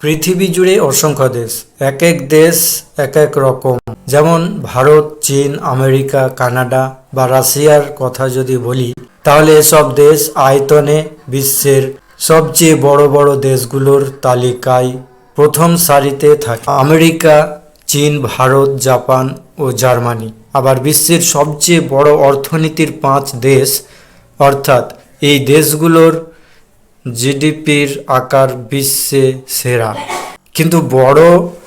পৃথিবী জুড়ে অসংখ্য দেশ, এক এক দেশ, এক এক রকম। যেমন ভারত, চীন, আমেরিকা, কানাডা বা রাশিয়ার কথা যদি বলি, তাহলে এসব দেশ আয়তনে বিশ্বের সবচেয়ে বড় বড় দেশগুলোর তালিকায় প্রথম সারিতে থাকে। আমেরিকা, চীন, ভারত, জাপান ও জার্মানি। আবার বিশ্বের সবচেয়ে বড় অর্থনীতির পাঁচ দেশ, অর্থাৎ এই দেশগুলোর জিডিপির আকার বিশ্বে সেরা। কিন্তু বড়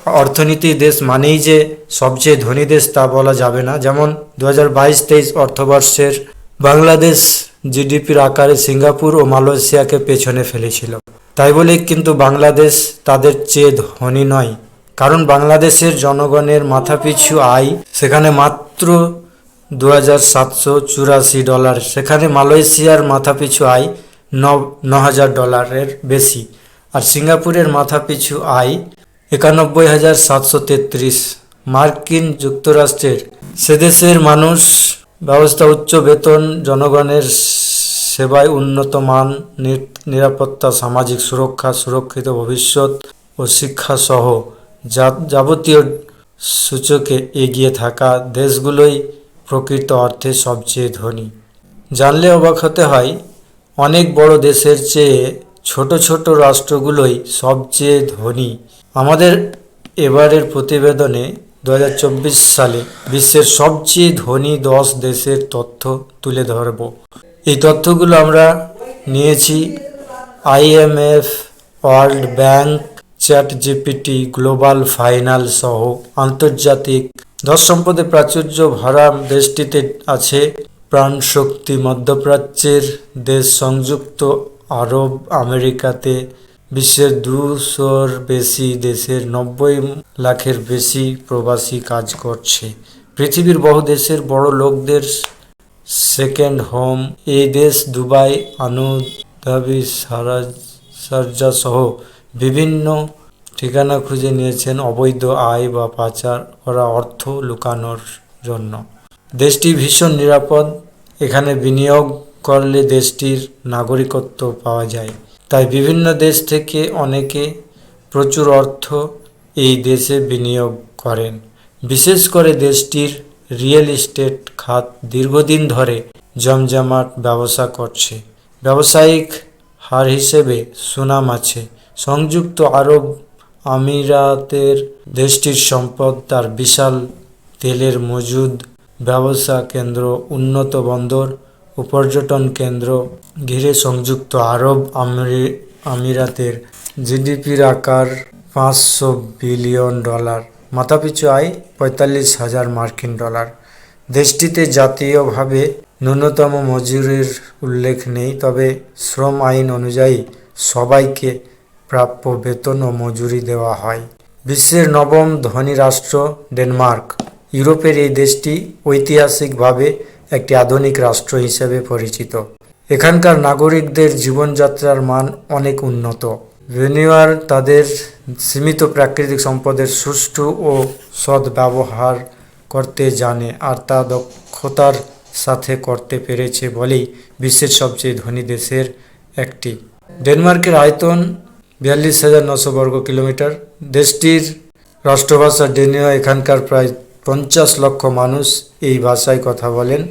অর্থনীতি দেশ মানেই যে সবচেয়ে ধনী দেশ তা বলা যাবে না। যেমন দু হাজার বাইশ তেইশ অর্থবর্ষের বাংলাদেশ জিডিপির আকারে সিঙ্গাপুর ও মালয়েশিয়াকে পেছনে ফেলেছিল। তাই বলে কিন্তু বাংলাদেশ তাদের চেয়ে ধনী নয়। কারণ বাংলাদেশের জনগণের মাথাপিছু আয় সেখানে মাত্র দু হাজার সাতশো চুরাশি ডলার। সেখানে মালয়েশিয়ার মাথাপিছু আয় ন হাজার ডলারের বেশি। আর সিঙ্গাপুরের মাথাপিছু আয় একানব্বই হাজার সাতশো তেত্রিশ। মার্কিন যুক্তরাষ্ট্রের সেদেশের মানুষ ব্যবস্থা, উচ্চ বেতন, জনগণের সেবায় উন্নত মান নিরাপত্তা, সামাজিক সুরক্ষা, সুরক্ষিত ভবিষ্যৎ ও শিক্ষা সহ যা- যাবতীয় সূচকে এগিয়ে থাকা দেশগুলোই প্রকৃত অর্থে সবচেয়ে ধনী। জানলে অবাক হতে হয় অনেক বড় দেশের চেয়ে ছোট ছোট রাষ্ট্রগুলোই সবচেয়ে ধনী। আমাদের এবারের প্রতিবেদনে দু হাজার চব্বিশ সালে বিশ্বের সবচেয়ে ধনী দশ দেশের তথ্য তুলে ধরব। এই তথ্যগুলো আমরা নিয়েছি IMF World Bank ChatGPT global final সহ আন্তর্জাতিক। দশ সম্পদে প্রাচুর্য ভরা দেশটিতে আছে প্রাণশক্তি মধ্যপ্রাচ্যের দেশ সংযুক্ত আরব আমেরিকাতে বিশ্বের দুশোর বেশি দেশের নব্বই লাখের বেশি প্রবাসী কাজ করছে। পৃথিবীর বহু দেশের বড় লোকদের সেকেন্ড হোম। এই দেশ দুবাই আনুধাবি সার্জা সহ বিভিন্ন ঠিকানা খুঁজে নিয়েছেন অবৈধ আয় বা পাচার করা অর্থ লুকানোর জন্য। দেশটি ভীষণ নিরাপদ। এখানে বিনিয়োগ করলে দেশটির নাগরিকত্ব পাওয়া যায়। তাই বিভিন্ন দেশ থেকে অনেকে প্রচুর অর্থ এই দেশে বিনিয়োগ করেন। বিশেষ করে দেশটির রিয়েল এস্টেট খাত দীর্ঘদিন ধরে জমজমাট ব্যবসা করছে। ব্যবসায়িক হার হিসেবে সুনাম আছে। সংযুক্ত আরব আমিরাতের দেশটির সম্পদ তার বিশাল তেলের মজুদ ব্যবসা কেন্দ্র, উন্নত বন্দর ও পর্যটন কেন্দ্র, ঘিরে সংযুক্ত আরব আমিরি, আমিরাতের জিডিপির আকার পাঁচশো বিলিয়ন ডলার, মাথাপিছু আয় পঁয়তাল্লিশ হাজার মার্কিন ডলার। দেশটিতে জাতীয়ভাবে ন্যূনতম মজুরির উল্লেখ নেই, তবে শ্রম আইন অনুযায়ী সবাইকে প্রাপ্য বেতন ও মজুরি দেওয়া হয়। বিশ্বের নবম ধনী রাষ্ট্র ডেনমার্ক। ইউরোপের এই দেশটি ঐতিহাসিকভাবে একটি আধুনিক রাষ্ট্র হিসেবে পরিচিত। এখানকার নাগরিকদের জীবনযাত্রার মান অনেক উন্নত। ভেনিওয়ার তাদের সীমিত প্রাকৃতিক সম্পদের সুষ্ঠু ও সদ্ব্যবহার করতে জানে আর তা দক্ষতার সাথে করতে পেরেছে বলেই বিশ্বের সবচেয়ে ধনী দেশের একটি। ডেনমার্কের আয়তন বিয়াল্লিশ হাজার নশো বর্গ কিলোমিটার। দেশটির রাষ্ট্রভাষা ডেনীয় এখানকার প্রায় পঞ্চাশ লক্ষ মানুষ এই ভাষায় কথা বলেন।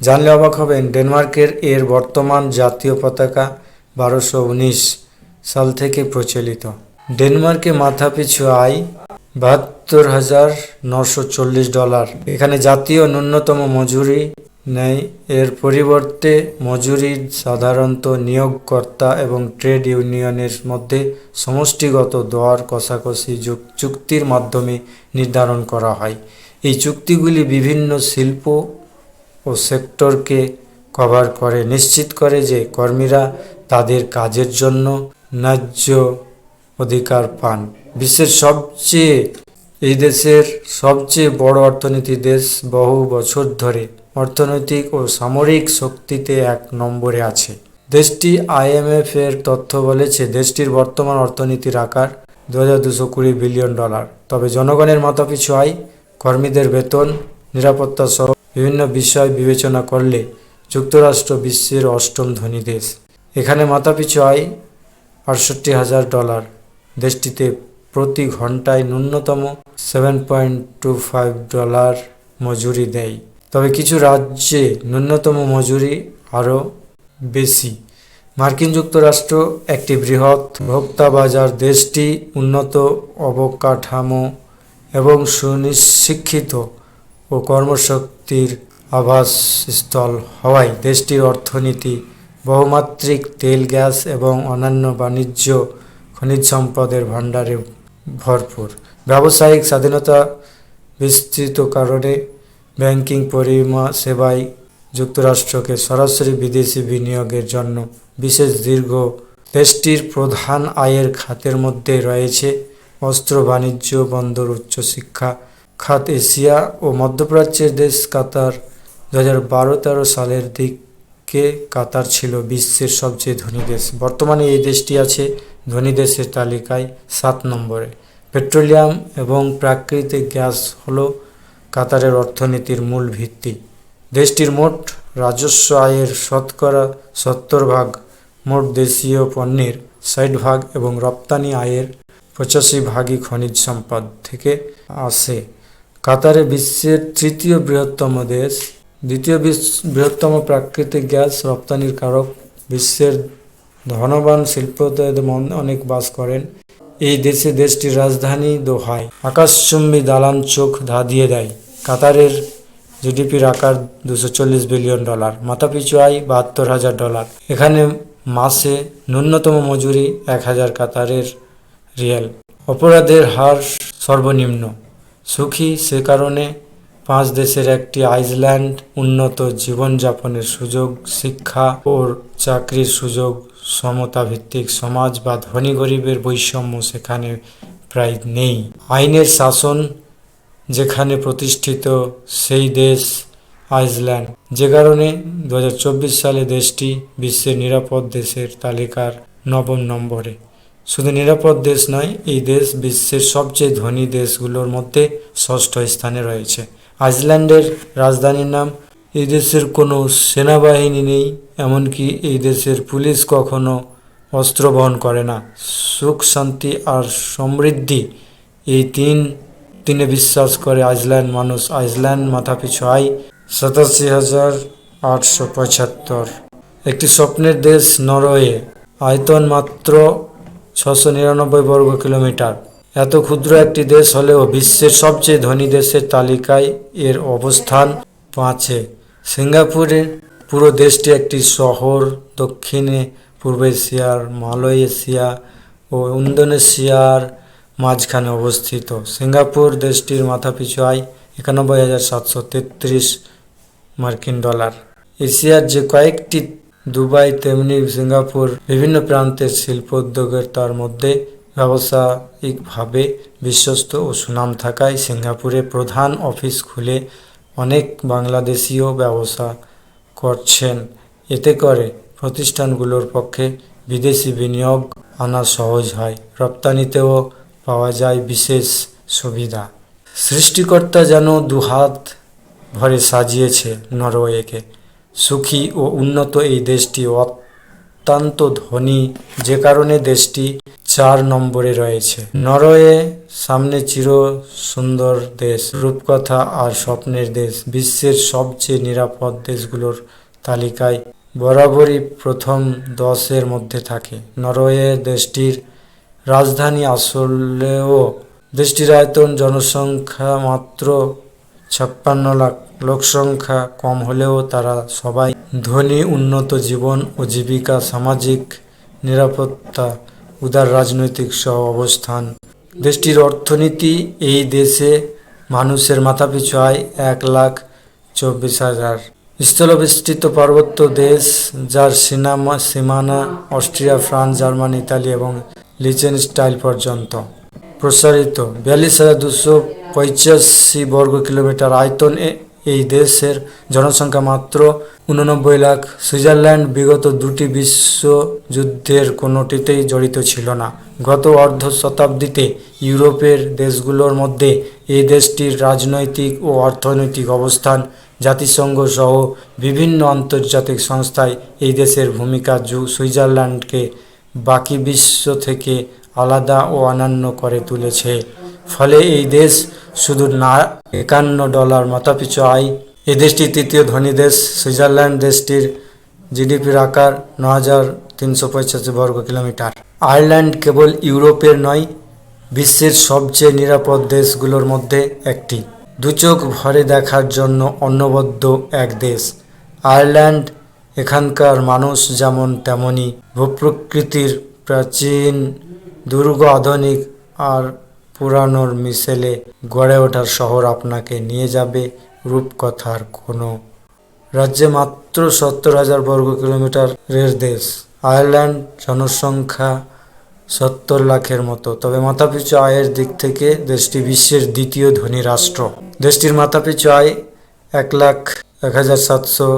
জানলে অবাক হবেন, ডেনমার্কের এর বর্তমান জাতীয় পতাকা বারোশো উনিশ সাল থেকে প্রচলিত। ডেনমার্কে মাথাপিছু আয় বাহাত্তর হাজার নশো চল্লিশ ডলার। এখানে জাতীয় ন্যূনতম মজুরি নেই। এর পরিবর্তে মজুরি সাধারণত নিয়োগকর্তা এবং ট্রেড ইউনিয়নের মধ্যে সমষ্টিগত দর কষাকষি চুক্তির মাধ্যমে নির্ধারণ করা হয়। এই চুক্তিগুলি বিভিন্ন শিল্প ও সেক্টরকে কভার করে, নিশ্চিত করে যে কর্মীরা তাদের কাজের জন্য ন্যায্য অধিকার পান। বিশ্বের সবচেয়ে, এই দেশের সবচেয়ে বড় অর্থনীতি দেশ বহু বছর ধরে অর্থনৈতিক ও সামরিক শক্তিতে এক নম্বরে আছে। দেশটি আইএমএফ এর তথ্য বলেছে, দেশটির বর্তমান অর্থনীতির আকার দু হাজার বিলিয়ন ডলার। তবে জনগণের মাথাপিছু আয় কর্মীদের বেতন, নিরাপত্তা সহ বিভিন্ন বিষয় বিবেচনা করলে যুক্তরাষ্ট্র বিশ্বের অষ্টম ধনী দেশ। এখানে মাথাপিছু আয় আটষট্টি হাজার ডলার। দেশটিতে প্রতি ঘন্টায় ন্যূনতম seven point two five dollar মজুরি দেয়। তবে কিছু রাজ্যে ন্যূনতম মজুরি আরও বেশি। মার্কিন যুক্তরাষ্ট্র একটি বৃহৎ ভোক্তা বাজার। দেশটি উন্নত অবকাঠামো এবং সুনিশিক্ষিত ও কর্মশক্তির আবাসস্থল হওয়ায় দেশটির অর্থনীতি, বহুমাত্রিক তেল, গ্যাস এবং অন্যান্য বাণিজ্য খনিজ সম্পদের ভাণ্ডারে ভরপুর। ব্যবসায়িক স্বাধীনতা বিস্তৃত কারণে ব্যাংকিং পরিমা সেবায় যুক্তরাষ্ট্রকে সরাসরি বিদেশি বিনিয়োগের জন্য বিশেষ দীর্ঘ দেশটির প্রধান আয়ের খাতের মধ্যে রয়েছে অস্ত্র, বাণিজ্য, বন্দর উচ্চশিক্ষা খাত এশিয়া ও মধ্যপ্রাচ্যের দেশ কাতার। দু হাজার বারো তেরো সালের দিকে কাতার ছিল বিশ্বের সবচেয়ে ধনী দেশ। বর্তমানে এই দেশটি আছে ধনী দেশের তালিকায় সাত নম্বরে। পেট্রোলিয়াম এবং প্রাকৃতিক গ্যাস হল কাতারের অর্থনীতির মূল ভিত্তি। দেশটির মোট রাজস্ব আয়ের শতকরা সত্তর ভাগ মোট দেশীয় পণ্যের ষাট ভাগ এবং রপ্তানি আয়ের পঁচাশি ভাগই খনিজ সম্পদ থেকে আসে। কাতারে বিশ্বের তৃতীয় বৃহত্তম দেশ। দ্বিতীয় বৃহত্তম প্রাকৃতিক গ্যাস রপ্তানির কারক বিশ্বের ধনবান শিল্পোদ্যোগে মন- অনেক বাস করেন। এই দেশে দেশটির রাজধানী দোহায়। আকাশচুম্বী দালান চোখ ধাঁধিয়ে দেয়। কাতারের জিডিপির আকার দুশো চল্লিশ বিলিয়ন ডলার, মাথাপিছু আয় বাহাত্তর হাজার ডলার। এখানে মাসে ন্যূনতম মজুরি এক হাজার কাতারের রিয়াল। অপরাধের হার সর্বনিম্ন। সুখী সে কারণে পাঁচ দেশের একটি আইসল্যান্ড উন্নত জীবনযাপনের সুযোগ, শিক্ষা ও চাকরির সুযোগ সমতা ভিত্তিক সমাজ বা ধনী গরিবের বৈষম্য সেখানে প্রায় নেই। আইনের শাসন যেখানে প্রতিষ্ঠিত, সেই দেশ আইসল্যান্ড। যে কারণে দু হাজার চব্বিশ সালে দেশটি বিশ্বের নিরাপদ দেশের তালিকার নবম নম্বরে। শুধু নিরাপদ দেশ নয়, এই দেশ বিশ্বের সবচেয়ে ধনী দেশগুলোর মধ্যে ষষ্ঠ স্থানে রয়েছে। আইসল্যান্ডের রাজধানীর নাম, এই দেশের কোনো সেনাবাহিনী নেই, এমনকি এই দেশের পুলিশ কখনো অস্ত্র বহন করে না। সুখ, শান্তি আর সমৃদ্ধি, এই তিন দিনে বিশ্বাস করে আইসল্যান্ড মানুষ। আইসল্যান্ড মাথাপিছু আয় সাতাশি হাজার আটশো পঁচাত্তর। একটি স্বপ্নের দেশ নরওয়ে। আয়তন মাত্র ছশো নিরানব্বই বর্গ কিলোমিটার। এত ক্ষুদ্র একটি দেশ হলেও বিশ্বের সবচেয়ে ধনী দেশের তালিকায় এর অবস্থান পাঁচে। সিঙ্গাপুরে পুরো দেশটি একটি শহর, দক্ষিণে পূর্ব এশিয়ার, মালয়েশিয়া ও ইন্দোনেশিয়ার মাঝখানে অবস্থিত। সিঙ্গাপুর দেশটির মাথাপিছু আয় একানব্বই হাজার সাতশো তেত্রিশ মার্কিন ডলার। এশিয়ার যে কয়েকটি দুবাই, তেমনি সিঙ্গাপুর, বিভিন্ন প্রান্তের শিল্প উদ্যোগের তার মধ্যে ব্যবসায়িকভাবে বিশ্বস্ত ও সুনাম থাকায় সিঙ্গাপুরে প্রধান অফিস খুলে অনেক বাংলাদেশিও ব্যবসা করছেন। এতে করে প্রতিষ্ঠানগুলোর পক্ষে বিদেশি বিনিয়োগ আনা সহজ হয়, রপ্তানিতেও পাওয়া যায় বিশেষ সুবিধা। সৃষ্টিকর্তা যেন দুহাত ভরে সাজিয়েছে নরওয়েকে। সুখী ও উন্নত এই দেশটি অত্যন্ত ধনী, যে কারণে দেশটি চার নম্বরে রয়েছে। নরওয়ে সামনে চির সুন্দর দেশ, রূপকথা আর স্বপ্নের দেশ। বিশ্বের সবচেয়ে নিরাপদ দেশগুলোর তালিকায় বরাবরই প্রথম দশের মধ্যে থাকে। নরওয়ে দেশটির রাজধানী আসলেও দেশটির আয়তন জনসংখ্যা মাত্র ছাপ্পান্ন লাখ লোকসংখ্যা কম হলেও তারা সবাই ধনী, উন্নত জীবন ও জীবিকা, সামাজিক নিরাপত্তা, উদার রাজনৈতিক সহ অবস্থান। দেশটির অর্থনীতি এই দেশে মানুষের মাথাপিছু আয় এক লাখ চব্বিশ হাজার। স্থলবেষ্টিত পার্বত্য দেশ, যার সিনামা, সীমানা অস্ট্রিয়া, ফ্রান্স, জার্মানি, ইতালি এবং লিচেনস্টাইল পর্যন্ত। প্রসারিত, বিয়াল্লিশ হাজার দুশো পঁচাশি বর্গ কিলোমিটার আয়তন এই দেশের জনসংখ্যা মাত্র উননব্বই লাখ। সুইজারল্যান্ড বিগত দুটি বিশ্বযুদ্ধের কোনোটিতেই জড়িত ছিল না। গত অর্ধ শতাব্দীতে ইউরোপের দেশগুলোর মধ্যে এই দেশটির রাজনৈতিক ও অর্থনৈতিক অবস্থান, জাতিসংঘ সহ বিভিন্ন আন্তর্জাতিক সংস্থায় এই দেশের ভূমিকা সুইজারল্যান্ডকে বাকি বিশ্ব থেকে আলাদা ও অনন্য করে তুলেছে। ফলে এই দেশ শুধু না, একান্ন ডলার মাথাপিছু আয়। এই দেশটি তৃতীয় ধনী দেশ, সুইজারল্যান্ড দেশটির জিডিপির আকার ন হাজার তিনশো পঁয়ষট্টি বর্গ কিলোমিটার। আয়ারল্যান্ড কেবল ইউরোপের নয়, বিশ্বের সবচেয়ে নিরাপদ দেশগুলোর মধ্যে একটি। দু চোখ ভরে দেখার জন্য অন্নবদ্য এক দেশ। আয়ারল্যান্ড এখানকার মানুষ যেমন তেমনই ভূপ্রকৃতির প্রাচীন, দুর্গ আধুনিক আর পুরানোর মিশেলে গড়ে ওঠার শহর আপনাকে নিয়ে যাবে রূপকথার কোনো। রাজ্যে মাত্র সত্তর হাজার বর্গ কিলোমিটারের দেশ। আয়ারল্যান্ড জনসংখ্যা সত্তর লাখের মতো। তবে মাথাপিছু আয়ের দিক থেকে দেশটি বিশ্বের দ্বিতীয় ধনী রাষ্ট্র। দেশটির মাথাপিছু আয় এক লাখ এক হাজার সাতশো